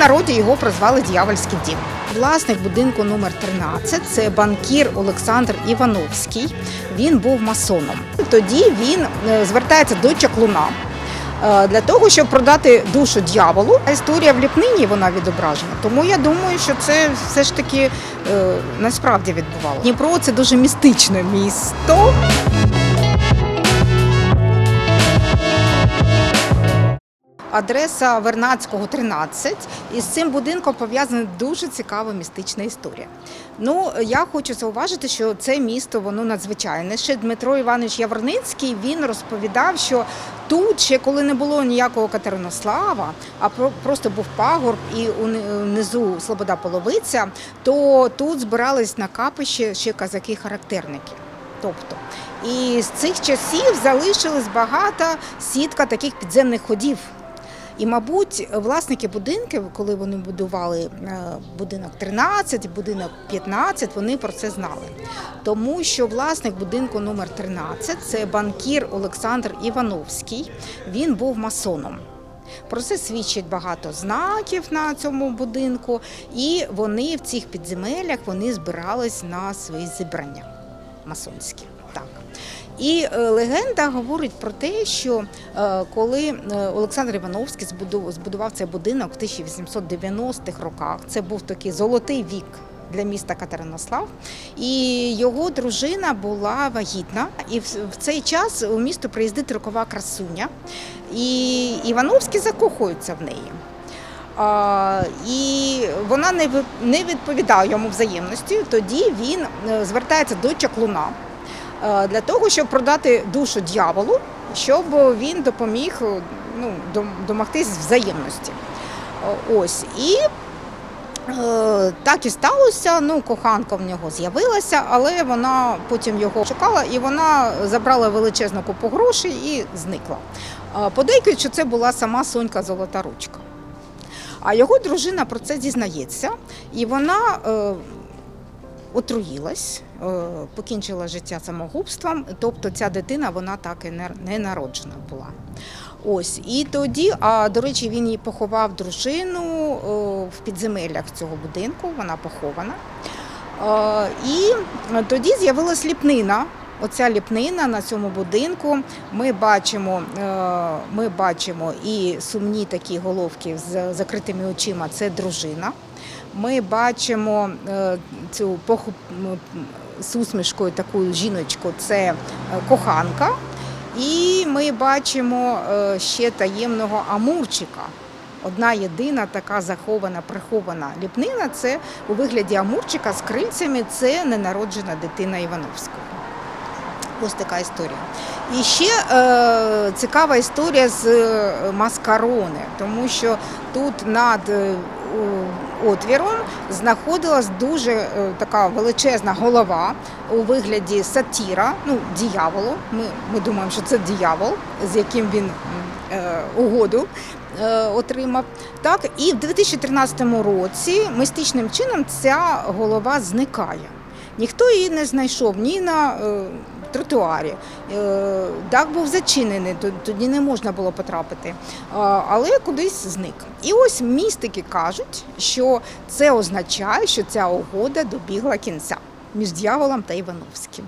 народі його прозвали Д'явольський дім. Власник будинку номер 13 – це банкір Олександр Івановський. Він був масоном. Тоді він е, звертається до чаклуна е, для того, щоб продати душу дьяволу. А Історія в ліпнині вона відображена. Тому я думаю, що це все ж таки е, насправді відбувалося. Дніпро це дуже містичне місто. Адреса Вернадського 13. І з цим будинком пов'язана дуже цікава містична історія. Ну, я хочу зауважити, що це місто воно надзвичайне. Ще Дмитро Іванович Яворницький він розповідав, що тут ще коли не було ніякого Катеринослава, а про- просто був пагорб і уни- внизу Слобода Половиця, то тут збирались на капище ще казаки-характерники. Тобто, і з цих часів залишилась багата сітка таких підземних ходів. І, мабуть, власники будинків, коли вони будували е, будинок 13, будинок 15, вони про це знали. Тому що власник будинку номер 13 це банкір Олександр Івановський. Він був масоном. Про це свідчить багато знаків на цьому будинку, і вони в цих підземеллях вони збирались на свої зібрання масонські. Так. І е, легенда говорить про те, що е, коли е, Олександр Івановський збудував, цей будинок в 1890-х роках, це був такий золотий вік. Для міста Катеринослав, і його дружина була вагітна. І в цей час у місто приїздить рокова красуня, і Івановський закохується в неї. А, і вона не не відповідає йому взаємності. Тоді він звертається до чаклуна для того, щоб продати душу дьяволу, щоб він допоміг е, ну, домогтись взаємності. Е, Ось і. е, Так і сталося. Ну, коханка в нього з'явилася, але вона потім його шукала і вона забрала величезну купу грошей і зникла. Е, Подейкують, що це була сама Сонька Золота Ручка. А його дружина про це дізнається, і вона е, отруїлась, е, покінчила життя самогубством. Тобто ця дитина вона так і не, народжена була. Ось і тоді, а до речі, він її поховав дружину е, в підземеллях цього будинку. Вона похована. Е, І тоді з'явилась ліпнина. Оця ліпнина на цьому будинку. Ми бачимо, ми бачимо і сумні такі головки з закритими очима. Це дружина. Ми бачимо е, цю поху з усмішкою таку жіночку. Це е, коханка. І ми бачимо е, ще таємного амурчика. Одна єдина така захована, прихована ліпнина це у вигляді амурчика з крильцями. Це ненароджена дитина Івановського. Ось така історія. І ще е, цікава історія з маскарони, тому що тут над е, отвіром знаходилась дуже е, така величезна голова у вигляді сатіра, ну, діяволу. Ми, ми думаємо, що це діявол, з яким він е, угоду е, отримав. Так, і в 2013 році мистичним чином ця голова зникає. Ніхто її не знайшов ні на е, тротуарі. дак дах був зачинений, тоді не можна було потрапити, але кудись зник. І ось містики кажуть, що це означає, що ця угода добігла кінця між дьяволом та Івановським.